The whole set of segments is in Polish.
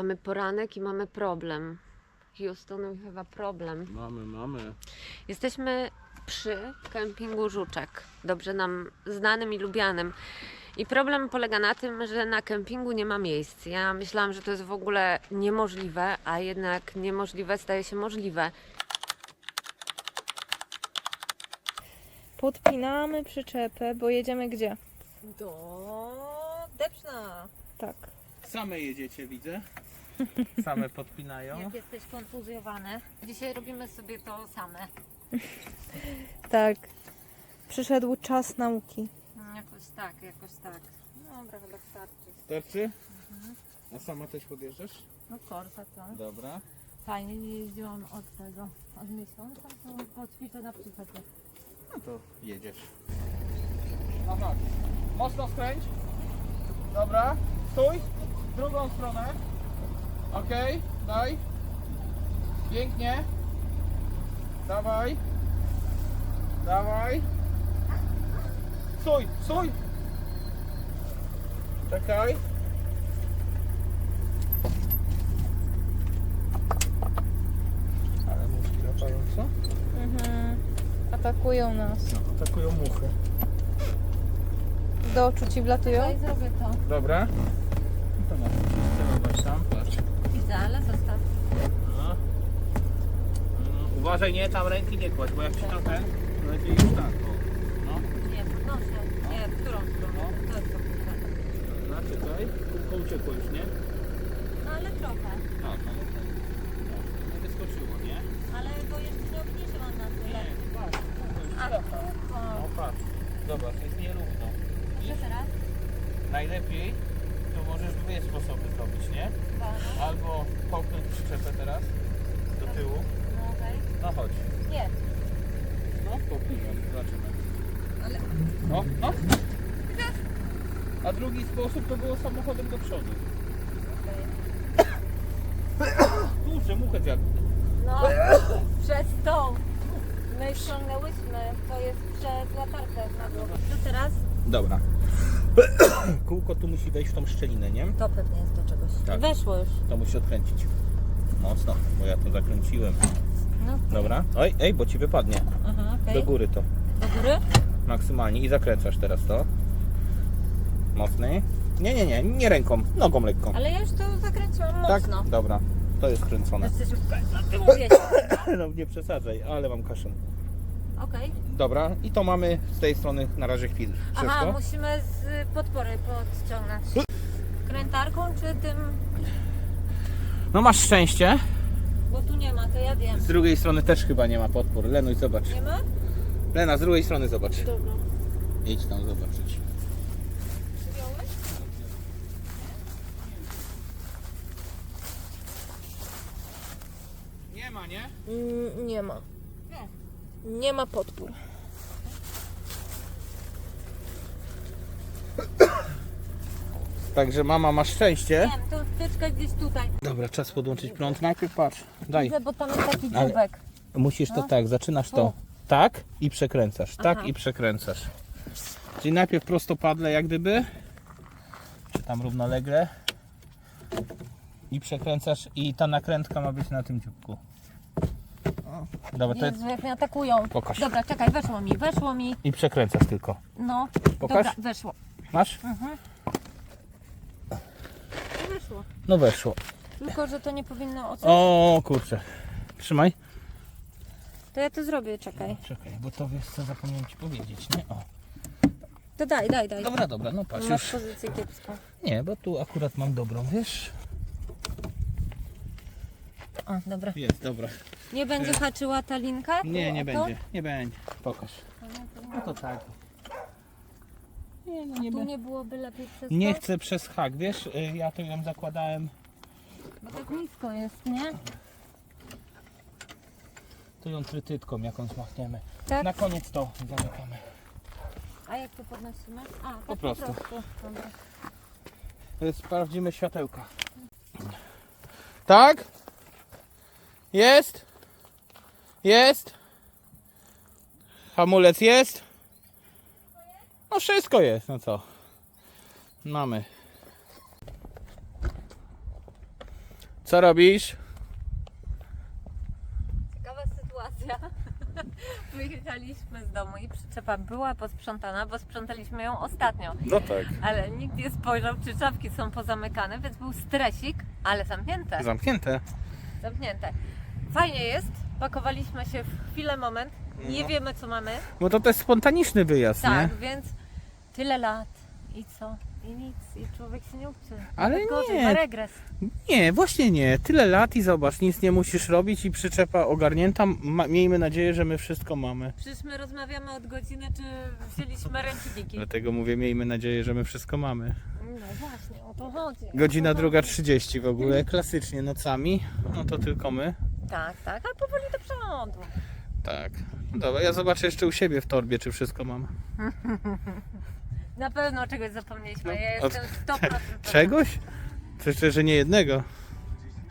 Mamy poranek i mamy problem. Houston, we have a problem. Mamy, mamy. Jesteśmy przy kempingu Żuczek, dobrze nam znanym i lubianym. I problem polega na tym, że na kempingu nie ma miejsc. Ja myślałam, że to jest w ogóle niemożliwe, a jednak niemożliwe staje się możliwe. Podpinamy przyczepę, bo jedziemy gdzie? Do Depszna. Tak. Same jedziecie, widzę. Same podpinają. Jak jesteś kontuzjowany. Dzisiaj robimy sobie to same. Tak. Przyszedł czas nauki. Jakoś tak, jakoś tak. Dobra, chyba starczy. Starczy? A sama też podjeżdżasz? No korsa to. Dobra. Fajnie, nie jeździłam od tego, od miesiąca, to poćwiczę na przyczepie. No to jedziesz. Aha. Mocno skręć. Dobra. Stój. W drugą stronę. Okej. Daj. Pięknie. Dawaj. Dawaj. Stój. Stój. Czekaj. Ale muszki latają, co? Mhm. Atakują nas. No, atakują muchy. Do oczu ci wlatują? Daj, zrobię to. Dobra. No to celować tam, ale zostaw. No. No, Uważaj, nie, tam ręki nie kładź, bo jak ci to ten, to lepiej już tak, o. No, Nie, podnoszę. Nie, w którą stronę? To jest to no, czekaj, kółko uciekło już, nie? No ale trochę. Tak, ale ten, no, nie wyskoczyło, nie? Ale go jeszcze nie obniżyłam na tyle. Nie, patrz, kółko już A lata. kółko. No patrz, zobacz, jest nierówno. Co teraz? Najlepiej to możesz dwie sposoby zrobić, nie? Albo popchnąć przyczepę teraz do tyłu. No okej. No chodź. Nie. No, popchnij, zobaczymy. Ale... No, no. A drugi sposób to było samochodem do przodu. Kurczę, muchę zjadł. No, przez tą. My ściągnęłyśmy, to jest przez latarkę na głowę. Co teraz? Dobra. Kółko tu musi wejść w tą szczelinę, nie? To pewnie jest do czegoś. Tak. Weszło już. To musi odkręcić. Mocno, bo ja to zakręciłem. No. Dobra. Oj, ej, bo ci wypadnie. Aha, okej. Do góry to. Do góry? Maksymalnie. I zakręcasz teraz to. Mocny. Nie, nie, nie, nie ręką, nogą lekką. Ale ja już to zakręciłam Tak? mocno. Dobra. To jest kręcone. Jesteś już na tym mówię. No nie przesadzaj, ale mam kaszę. Okej. Dobra, i to mamy z tej strony na razie chwil. Aha, Wszystko. musimy z podpory podciągnąć. Krętarką czy tym, No masz szczęście. bo tu nie ma, to ja wiem. Z drugiej strony też chyba nie ma podpór. Lenuj, zobacz. Nie ma? Lena, z drugiej strony zobacz. Dobra. Idź tam zobaczyć. Przyjąłeś? Nie ma, nie? Mm, nie ma. Nie. Ma podpór. Także mama ma szczęście. Wiem, to wtyczka gdzieś tutaj. Dobra, czas podłączyć prąd. Najpierw patrz. Daj. Widzę, bo tam jest taki Ale- dziubek. Musisz to No. tak, zaczynasz to tak i przekręcasz. Tak Aha. i przekręcasz. Czyli najpierw prostopadle jak gdyby. Czy tam równolegle. I przekręcasz i ta nakrętka ma być na tym dzióbku. Dobra, to jest... Jezu, jak mnie atakują. Pokaż. Dobra, czekaj, weszło mi, weszło mi. I przekręcasz tylko. No, Pokaż. dobra, weszło. Masz? Mhm. I weszło. No weszło. Tylko, że to nie powinno ocenić. O kurczę. Trzymaj. To ja to zrobię, czekaj. Czekaj, bo to wiesz co zapomniałem ci powiedzieć, nie? O. To daj, daj, daj. Dobra, dobra, no patrz Masz już. pozycję kiepską. Nie, bo tu akurat mam dobrą, wiesz? O, dobra. Jest, dobra. Nie będzie haczyła ta linka? Nie, nie będzie, nie będzie. Pokaż. No to tak. Nie, no nie Tu nie byłoby lepiej przez Nie chcę przez hak, wiesz? y, Ja to ją zakładałem. Bo tak nisko jest, nie? To ją trytytką jakąś machniemy. Tak. Na koniec to zamykamy. A jak to podnosimy? A, tak Po prostu. Dobra. Y, Sprawdzimy światełka. Tak? Jest? Jest? Hamulec jest? No wszystko jest, no co? Mamy. Co robisz? Ciekawa sytuacja. Wyjechaliśmy z domu i przyczepa była posprzątana, bo sprzątaliśmy ją ostatnio. No tak. Ale nikt nie spojrzał, czy szafki są pozamykane, więc był stresik, ale zamknięte. Zamknięte. Zamknięte. Fajnie jest, pakowaliśmy się w chwilę, moment, nie No. wiemy co mamy. Bo to też spontaniczny wyjazd, Tak, nie? więc tyle lat i co? I nic, i człowiek się nie uczy. Ale Nawet gorzej, nie. ma regres. Nie, właśnie nie. Tyle lat i zobacz, nic nie musisz robić i przyczepa ogarnięta. Ma, miejmy nadzieję, że my wszystko mamy. Przecież my rozmawiamy od godziny, czy wzięliśmy ręczniki. Dlatego mówię, miejmy nadzieję, że my wszystko mamy. No właśnie, o to chodzi. o Godzina to chodzi. 30 w ogóle, klasycznie nocami. No to tylko my. Tak, tak, ale powoli do przodu. Tak. Dobra, ja zobaczę jeszcze u siebie w torbie, czy wszystko mam. Na pewno czegoś zapomnieliśmy. Ja No, jestem 100% pewna. Czegoś? Przecież, że nie jednego.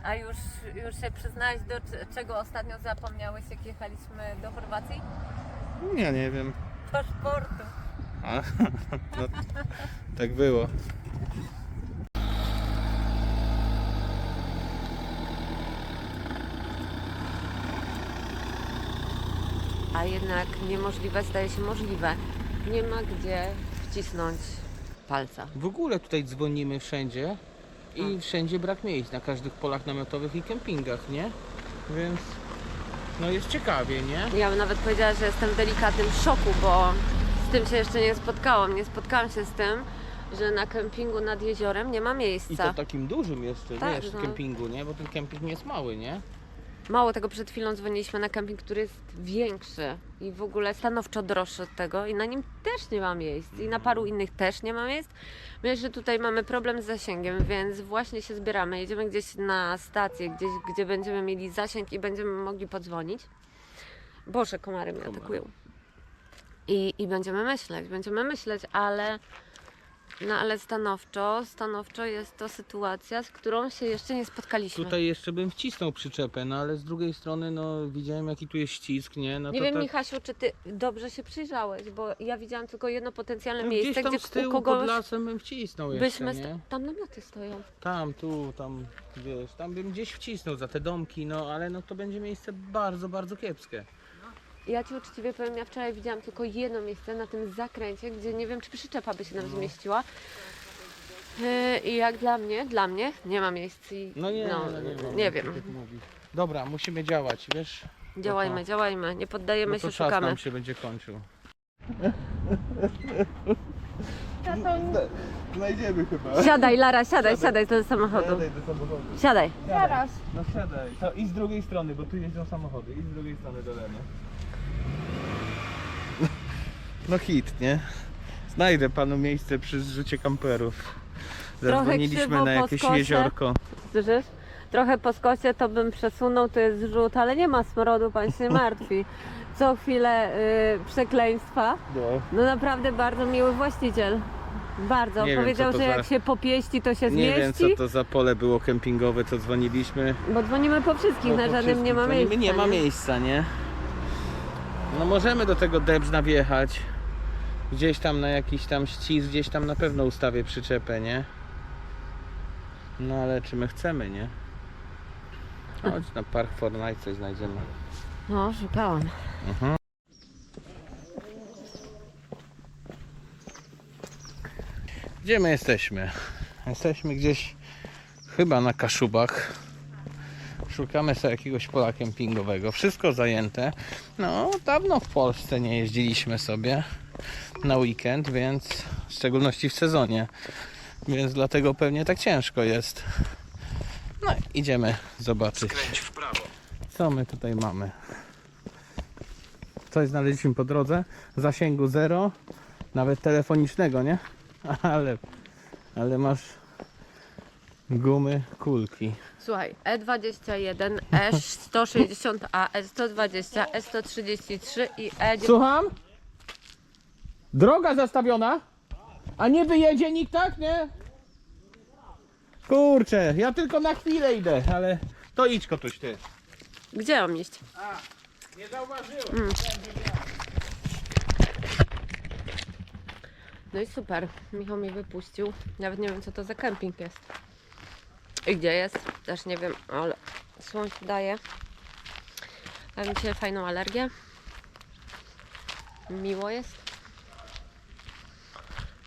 A już, już się przyznałeś, do c- czego ostatnio zapomniałeś, jak jechaliśmy do Chorwacji? Ja nie wiem. Paszportu. A, no, tak było. A jednak niemożliwe staje się możliwe. Nie ma gdzie wcisnąć palca. W ogóle tutaj dzwonimy wszędzie i wszędzie brak miejsc na każdych polach namiotowych i kempingach, nie? Więc no jest ciekawie, nie? Ja bym nawet powiedziała, że jestem w delikatnym szoku, bo z tym się jeszcze nie spotkałam. Nie spotkałam się z tym, że na kempingu nad jeziorem nie ma I miejsca. to takim dużym jeszcze, Tak, wiesz, no. kempingu, nie? Bo ten kemping nie jest mały, nie? Mało tego, przed chwilą dzwoniliśmy na kemping, który jest większy i w ogóle stanowczo droższy od tego i na nim też nie ma miejsc i na paru innych też nie ma miejsc. Myślę, że tutaj mamy problem z zasięgiem, więc właśnie się zbieramy. Jedziemy gdzieś na stację, gdzieś, gdzie będziemy mieli zasięg i będziemy mogli podzwonić. Boże, komary mnie atakują. I, I będziemy myśleć, będziemy myśleć, ale no ale stanowczo, stanowczo jest to sytuacja, z którą się jeszcze nie spotkaliśmy. Tutaj jeszcze bym wcisnął przyczepę, no ale z drugiej strony, no widziałem jaki tu jest ścisk, nie? No Nie to wiem, tak... Michasiu, czy ty dobrze się przyjrzałeś, bo ja widziałam tylko jedno potencjalne no, miejsce, gdzieś tam gdzie z tyłu u pod kogoś lasem bym wcisnął jeszcze, byśmy. nie? Tam namioty stoją. Tam, tu, tam, wiesz, tam bym gdzieś wcisnął za te domki, no ale no to będzie miejsce bardzo, bardzo kiepskie. Ja ci uczciwie powiem, ja wczoraj widziałam tylko jedno miejsce na tym zakręcie, gdzie nie wiem, czy przyczepa by się No. nam zmieściła. Yy, I jak dla mnie, dla mnie nie ma miejsc i No nie, no, no, nie, wiem, nie jak wiem. tak. Dobra, musimy działać, wiesz? Działajmy, Aha. działajmy, nie poddajemy No to się, czas szukamy. nam się będzie kończył. Znajdziemy chyba. Siadaj, Lara, siadaj, siadaj do samochodu. Siadaj do samochodu. Siadaj. Zaraz. No siadaj. To i z drugiej strony, bo tu jeżdżą samochody. I z drugiej strony do Leny. No hit, nie? Znajdę panu miejsce przy zrzucie kamperów. Trochę Zadzwoniliśmy krzywo na jakieś skosie. jeziorko. Słyszysz? Trochę po skosie to bym przesunął, to jest rzut, ale nie ma smrodu, pan się martwi. Co chwilę y, przekleństwa. No. No naprawdę bardzo miły właściciel. Bardzo. Nie wiem, Powiedział, co to że za- jak się popieści, to się Nie wiem co to za pole było kempingowe, to dzwoniliśmy. Bo dzwonimy po wszystkich, Bo na żadnym nie ma miejsca. Nie ma miejsca, nie? No możemy do tego Debrzna wjechać. Gdzieś tam na jakiś tam ścisk, gdzieś tam na pewno ustawię przyczepę, nie? No ale czy my chcemy, nie? Chodź na Park Fortnite coś znajdziemy. No, szukałam. Mhm. Gdzie my jesteśmy? Jesteśmy gdzieś chyba na Kaszubach. Szukamy sobie jakiegoś pola kempingowego. Wszystko zajęte. No, dawno w Polsce nie jeździliśmy sobie na weekend, więc w szczególności w sezonie. Więc dlatego pewnie tak ciężko jest. No, idziemy zobaczyć. Co my tutaj mamy? Coś znaleźliśmy po drodze. Zasięgu zero. Nawet telefonicznego, nie? Ale, ale masz gumy, kulki. Słuchaj, E E21, E160A, E120, E133 i E... Słucham? Droga zastawiona? A nie wyjedzie nikt tak, nie? Kurczę, ja tylko na chwilę idę, ale to idź kotuś ty. Gdzie mam iść? Nie zauważyłem. No i super. Michał mnie wypuścił. Nawet nie wiem, co to za kemping jest. I gdzie jest? Też nie wiem, ale słońce daje. Mam dzisiaj fajną alergię. Miło jest.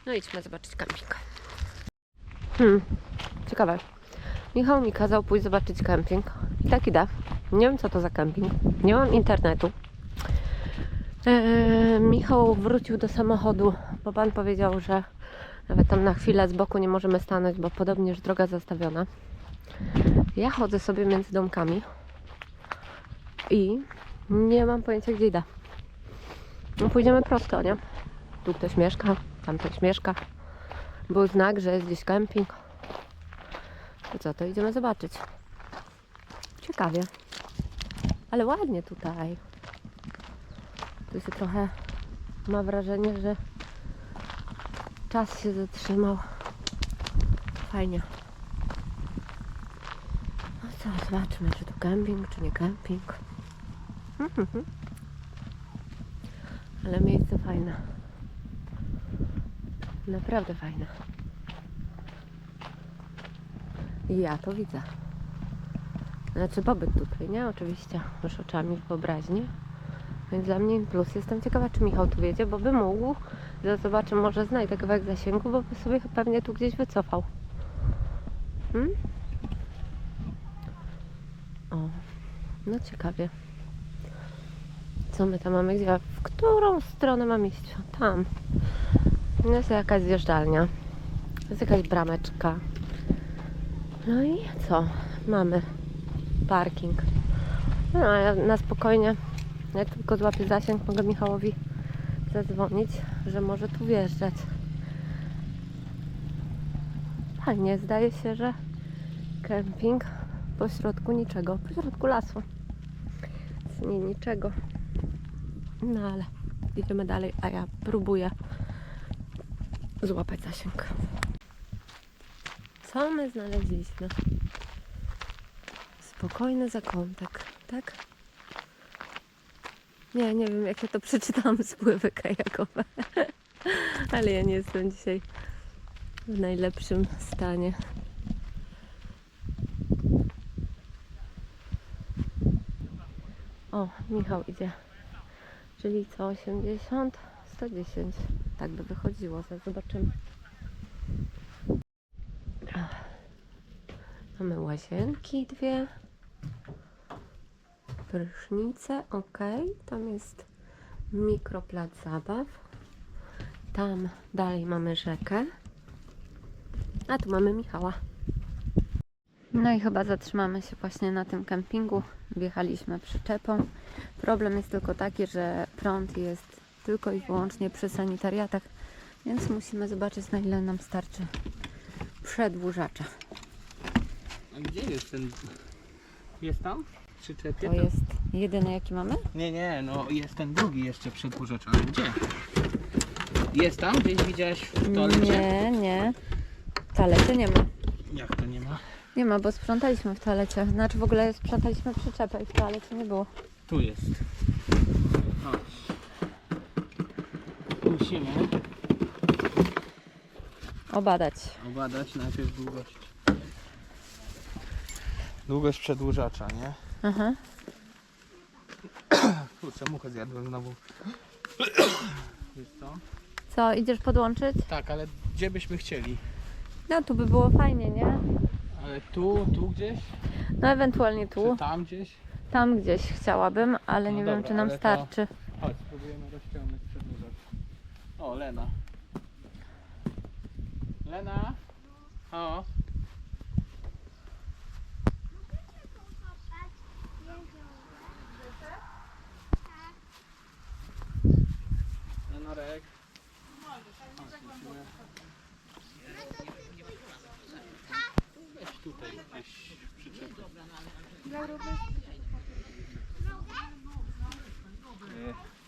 No idźmy zobaczyć kemping. Hmm, ciekawe. Michał mi kazał pójść zobaczyć kemping. I tak idę. Nie wiem co to za kemping. Nie mam internetu. Eee, Michał wrócił do samochodu, bo pan powiedział, że nawet tam na chwilę z boku nie możemy stanąć, bo podobnież droga zastawiona. Ja chodzę sobie między domkami i nie mam pojęcia gdzie idę. No pójdziemy prosto, nie? Tu ktoś mieszka, tam ktoś mieszka. Był znak, że jest gdzieś kemping. To co, to idziemy zobaczyć. Ciekawie. Ale ładnie tutaj. Tu się trochę ma wrażenie, że czas się zatrzymał. Fajnie. No co, zobaczmy, czy to kemping, czy nie kemping. Ale miejsce fajne. Naprawdę fajne. Ja to widzę. Znaczy pobyt tutaj, nie? Oczywiście. Już oczami wyobraźni. Więc dla mnie plus. Jestem ciekawa, czy Michał tu wiedzie, bo by mógł. Zobaczę, może znajdę kawałek zasięgu, bo sobie pewnie tu gdzieś wycofał. Hmm? O, no ciekawie. Co my tam mamy? Gdzie? W którą stronę mam iść? Tam. No jest jakaś zjeżdżalnia. Jest jakaś brameczka. No i co? Mamy parking. No a ja na spokojnie, jak tylko złapię zasięg, mogę Michałowi zadzwonić, że może tu wjeżdżać. Fajnie, zdaje się, że kemping pośrodku niczego, pośrodku lasu. Nie niczego. No ale idziemy dalej, a ja próbuję złapać zasięg. Co my znaleźliśmy? Spokojny zakątek, tak? Nie, nie wiem jak ja to przeczytałam, spływy kajakowe. Ale ja nie jestem dzisiaj w najlepszym stanie. O, Michał idzie. Czyli co, 80? 110. Tak by wychodziło, zaraz zobaczymy. Mamy łazienki dwie. Prysznice, ok. Tam jest mikroplac zabaw. Tam dalej mamy rzekę. A tu mamy Michała. No i chyba zatrzymamy się właśnie na tym kempingu. Wjechaliśmy przyczepą. Problem jest tylko taki, że prąd jest tylko i wyłącznie przy sanitariatach, więc musimy zobaczyć na ile nam starczy przedłużacza. A gdzie jest ten... Jest tam? Przyczepie? To jest jedyny jaki mamy? Nie, nie, no jest ten drugi jeszcze przedłużacz, ale gdzie? Jest tam? Gdzieś widziałeś w toalecie? Nie, nie. W toalecie nie ma. Jak to nie ma? Nie ma, bo sprzątaliśmy w toalecie. Znaczy w ogóle sprzątaliśmy przyczepę i w toalecie nie było. Tu jest. Chodź. Musimy Obadać. obadać najpierw długość. Długość przedłużacza, nie? Aha. Kurczę, muchę zjadłem znowu. Wiesz co? Co, idziesz podłączyć? Tak, ale gdzie byśmy chcieli? No tu by było fajnie, nie? Ale tu, tu gdzieś? No ewentualnie Czy tu. tam gdzieś? Tam gdzieś chciałabym, ale No nie wiem dobra, czy nam ale to- starczy. Chodź, spróbujemy rozciągnąć przedłużacz. O, Lena. Lena? O. Lenarek. Weź tutaj gdzieś przyczepę.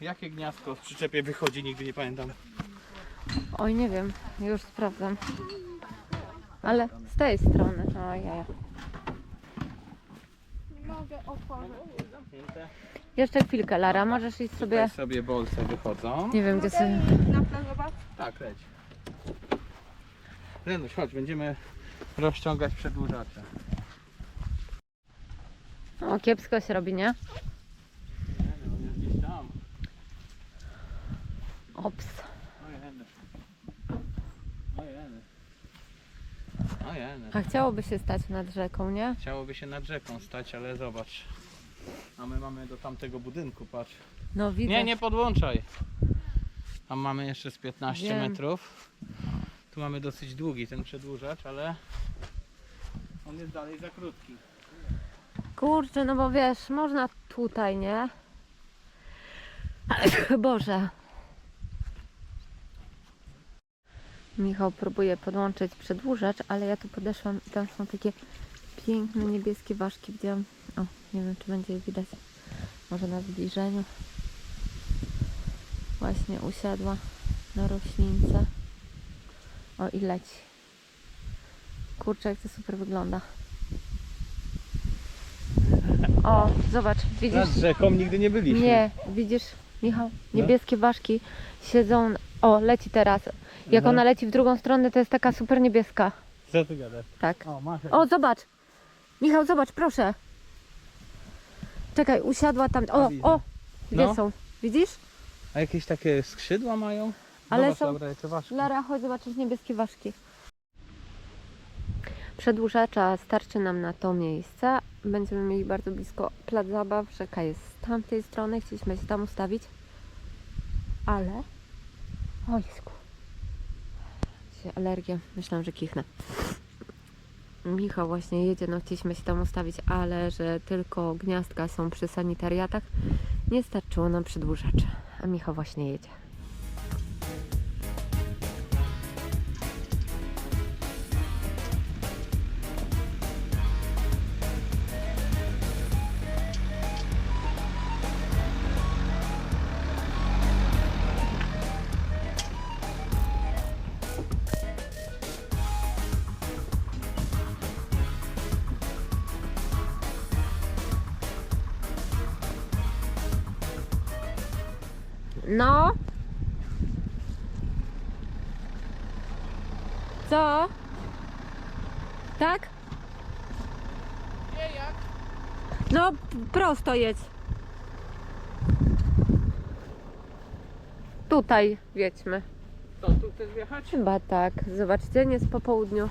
E, Jakie gniazdko w przyczepie wychodzi, nigdy nie pamiętam. Oj, nie wiem, już sprawdzam. Ale z tej strony. Ojej. Mogę otworzyć. Zamknięte. Jeszcze chwilkę, Lara, możesz iść sobie. Tutaj sobie bolce wychodzą. Nie wiem, gdzie sobie. Tak, leć. Lenuś, chodź, będziemy rozciągać przedłużacze. O, kiepsko się robi, nie? Gdzieś tam. Ops. Ojeny. Ojeny. Ojeny. A chciałoby się stać nad rzeką, nie? Chciałoby się nad rzeką stać, ale zobacz. A my mamy do tamtego budynku, patrz. No widzę. Nie, nie podłączaj. Tam mamy jeszcze z 15 Wiem. metrów. Tu mamy dosyć długi ten przedłużacz, ale on jest dalej za krótki. Kurczę, no bo wiesz, można tutaj, nie? Ale Boże. Michał próbuje podłączyć przedłużacz, ale ja tu podeszłam i tam są takie piękne niebieskie ważki. Widziałam. O, nie wiem, czy będzie je widać. Może na zbliżeniu. Właśnie usiadła na roślince. O, i leci. Kurczę, jak to super wygląda. O, zobacz, widzisz? Nad rzeką nigdy nie byliśmy. Nie, widzisz, Michał, No. niebieskie ważki siedzą. O, leci teraz. Jak Aha. ona leci w drugą stronę, to jest taka super niebieska. Co ty gadasz? Tak. O, masz. O, zobacz. Michał, zobacz, proszę. Czekaj, usiadła tam. O, widzę. o, gdzie No. są? Widzisz? A jakieś takie skrzydła mają? Ale Zobacz, są- Laura, jakie ważki. Lara, chodź zobaczyć niebieskie ważki. Przedłużacza starczy nam na to miejsce. Będziemy mieli bardzo blisko plac zabaw. Rzeka jest z tamtej strony. Chcieliśmy się tam ustawić. Ale... O Jezu. Dzisiaj alergia. Myślałam, że kichnę. Michał właśnie jedzie, no chcieliśmy się tam ustawić, ale że tylko gniazdka są przy sanitariatach. Nie starczyło nam przedłużacza. A Michał właśnie jedzie. Tak? Nie jak? No, prosto jedź. Tutaj wiedźmy. To tu chcesz wjechać? Chyba tak. Zobaczcie, nie jest po południu.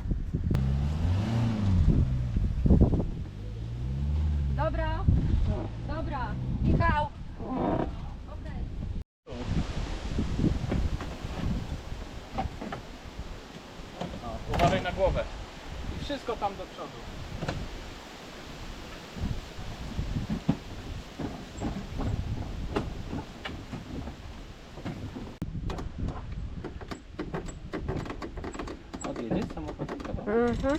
Dobra. Dobra. Michał. O, uważaj na głowę. I wszystko tam do przodu. Odjedziesz samochodem kawałek? Mhm.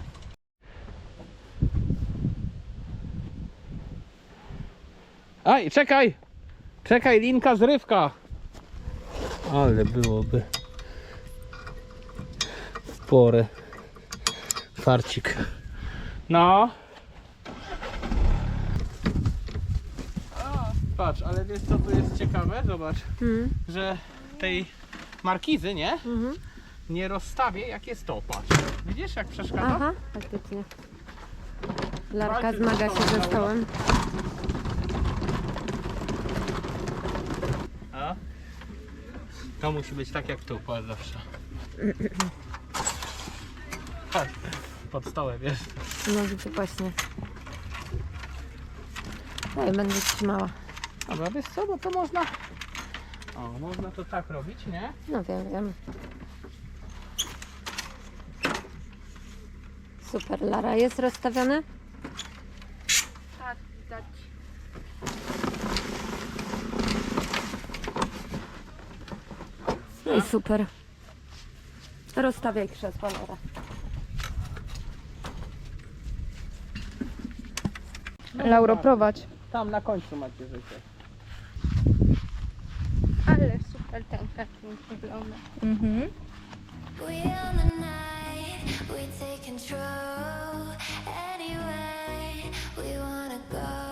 Aj, czekaj! Czekaj, linka zrywka! Ale byłoby w porę. Farcik. No. Patrz, ale wiesz co tu jest ciekawe? Zobacz, Mhm. że tej markizy, nie? Mhm. Nie rozstawię jak jest to, patrz. Widzisz jak przeszkadza? Aha, faktycznie. Larka Walczy zmaga ze się ze stołem. A? To musi być tak jak tu, patrz zawsze. Patrz, pod stołem, wiesz. No widzę właśnie. Ej, będę trzymała. Dobra, wiesz co, bo to można... O, można to tak robić, nie? No wiem, wiem. Super, Lara jest rozstawiony? Tak, widać. No i super. Rozstawiaj krzesła, Lara. Lauro, prowadź. Tam na końcu macie życie. Ale super ten kemping wygląda. Mhm. We on the night, We take control anyway. We wanna go.